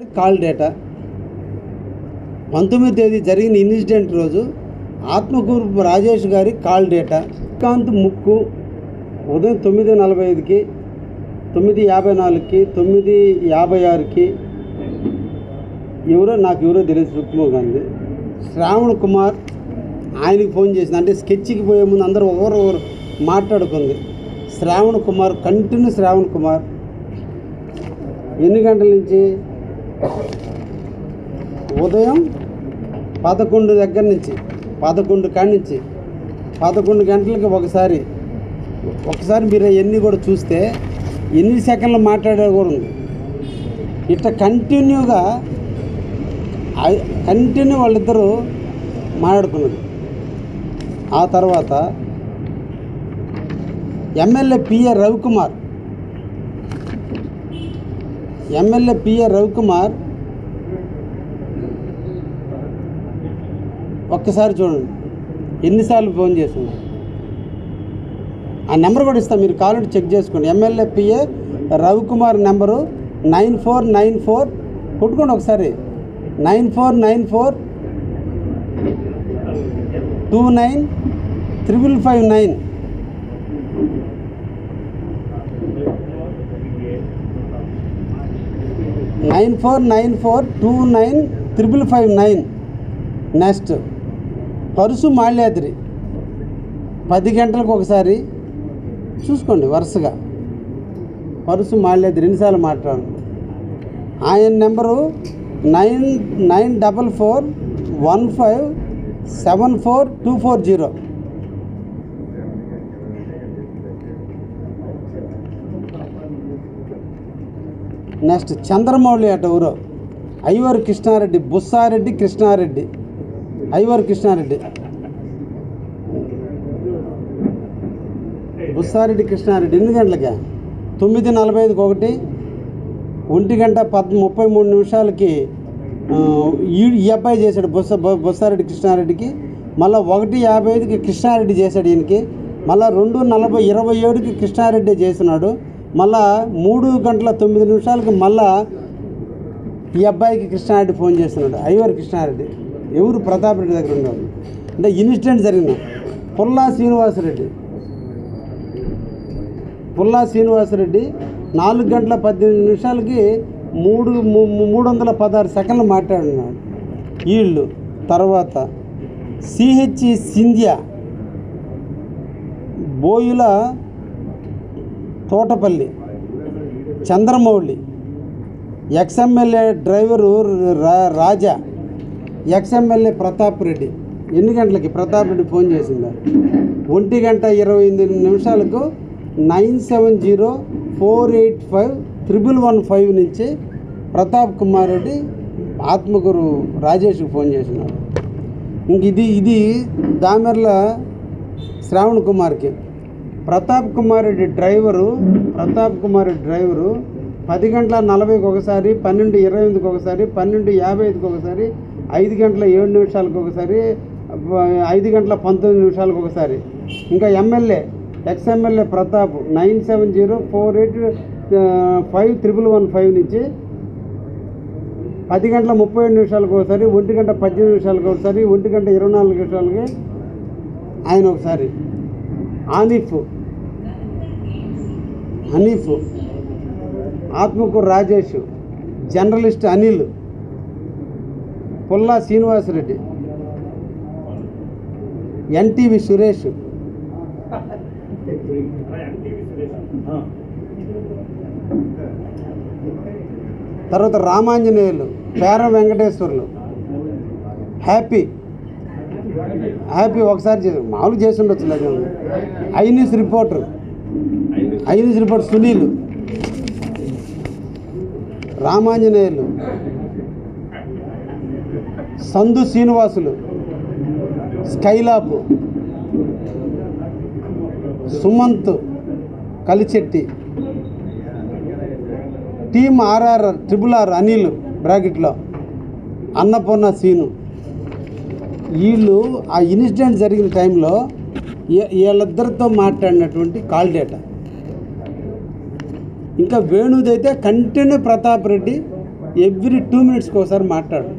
Call data. పంతొమ్మిది తేదీ జరిగిన ఇన్సిడెంట్ రోజు ఆత్మకూరు రాజేష్ గారి కాల్ డేటా. శ్రీకాంత్ ముక్కు ఉదయం తొమ్మిది నలభై ఐదుకి తొమ్మిది యాభై నాలుగుకి తొమ్మిది యాభై ఆరుకి ఎవరో నాకు ఎవరో తెలియదు సుక్మో గాంధీ శ్రావణ్ కుమార్ ఆయనకి ఫోన్ చేసింది. అంటే స్కెచ్కి పోయే ముందు అందరూ ఒకరు ఒకరు మాట్లాడుకుంది. శ్రావణ్ కుమార్ కంటిన్యూ శ్రావణ్ కుమార్. ఎన్ని గంటల నుంచి? ఉదయం పదకొండు దగ్గర నుంచి పదకొండు కాడి నుంచి పదకొండు గంటలకి ఒకసారి ఒకసారి మీరు ఎన్ని కూడా చూస్తే ఎన్ని సెకండ్లు మాట్లాడే కూడా ఉంది. ఇట్లా కంటిన్యూగా కంటిన్యూ వాళ్ళిద్దరూ మాట్లాడుకున్నారు. ఆ తర్వాత MLA PA Ravikumar MLA PA Ravikumar ఒక్కసారి చూడండి. ఎన్నిసార్లు ఫోన్ చేసింది? ఆ నెంబర్ కూడా ఇస్తాను మీరు కాల్ చెక్ చేసుకోండి. MLA PA Ravikumar number nine four nine four. కొట్టుకోండి ఒకసారి. Nine four nine four. Two nine triple five nine. Nine four nine four two nine triple five nine. Next Parusu Malyadri. పది గంటలకు ఒకసారి చూసుకోండి వరుసగా. Purse Malyadri ఎన్నిసార్లు మాట్లాడు ఆయన number nine nine double four one five seven four two four zero. Next Chandramouli అట ఊరు ఐవర్ కృష్ణారెడ్డి బుస్సారెడ్డి కృష్ణారెడ్డి. ఐవర్ కృష్ణారెడ్డి. బుస్సారెడ్డి కృష్ణారెడ్డి ఎన్ని గంటలకి? తొమ్మిది నలభై ఐదుకి ఒకటి ఒంటి గంట పద్ ముప్పై మూడు నిమిషాలకి ఈ అబ్బాయి చేశాడు బుస్స బు- బుస్సారెడ్డి కృష్ణారెడ్డికి. మళ్ళీ ఒకటి యాభై ఐదుకి కృష్ణారెడ్డి చేశాడు ఈయనకి. మళ్ళీ రెండు నలభై ఇరవై ఏడుకి కృష్ణారెడ్డి చేసినాడు మళ్ళా మూడు గంటల తొమ్మిది నిమిషాలకి మళ్ళా ఈ అబ్బాయికి కృష్ణారెడ్డి ఫోన్ చేస్తున్నాడు ఐవర్ కృష్ణారెడ్డి. ఎవరు ప్రతాప్ రెడ్డి దగ్గర ఉన్నారు అంటే ఇన్సిడెంట్ జరిగింది పుల్లా శ్రీనివాసరెడ్డి. పుల్లా శ్రీనివాసరెడ్డి నాలుగు గంటల పద్దెనిమిది నిమిషాలకి మూడు మూడు వందల పదహారు సెకండ్లు మాట్లాడినాడు వీళ్ళు తర్వాత CH Sindhya Boyula Thotapalli Chandramouli ex MLA driver Raja ex MLA Pratap Reddy. ఎన్ని గంటలకి ప్రతాప్ రెడ్డి ఫోన్ చేసిందా? ఒంటి గంట ఇరవై ఎనిమిది నిమిషాలకు nine seven zero four eight five triple one five నుంచి ప్రతాప్ కుమార్ రెడ్డి ఆత్మగురు రాజేష్కి ఫోన్ చేసినాడు ఇంక ఇది ఇది దామెర్ల శ్రావణ్ కుమార్కి. ప్రతాప్ కుమార్ రెడ్డి డ్రైవరు ప్రతాప్ కుమార్ రెడ్డి డ్రైవరు పది గంటల నలభైకి ఒకసారి పన్నెండు ఇరవై ఎనిమిదికి ఒకసారి పన్నెండు యాభై ఐదుకి ఒకసారి ఐదు గంటల ఏడు నిమిషాలకు ఒకసారి ఐదు గంటల పంతొమ్మిది నిమిషాలకు ఒకసారి. ఇంకా MLA ex MLA Pratap nine seven zero four eight five triple one five నుంచి పది గంటల ముప్పై ఏడు నిమిషాలకు ఒకసారి ఒంటి గంట పద్దెనిమిది నిమిషాలకు ఒకసారి ఒంటి గంట ఇరవై నాలుగు నిమిషాలకి ఆయన ఒకసారి. ఆనిఫ్. హనీఫ్. ఆత్మకూరు రాజేష్. జర్నలిస్ట్ అనిల్. పుల్లా శ్రీనివాసరెడ్డి. ఎన్టీవి సురేష్. తర్వాత రామాంజనేయులు పేరం వెంకటేశ్వర్లు. హ్యాపీ. హ్యాపీ ఒకసారి మామూలు చేసి ఉండొచ్చు లేదు I news reporter. I news reporter Sunil. Ramanjaneyulu. Sandu Srinivasulu. Skylab. Sumanth Kalichetti team RR triple R Anil బ్రాకెట్లో అన్నపూర్ణ సీను. వీళ్ళు ఆ ఇన్సిడెంట్ జరిగిన టైంలో వీళ్ళిద్దరితో మాట్లాడినటువంటి కాల్ డేటా. ఇంకా వేణుదైతే continue Pratap Reddy every two మినిట్స్కి ఒకసారి మాట్లాడు.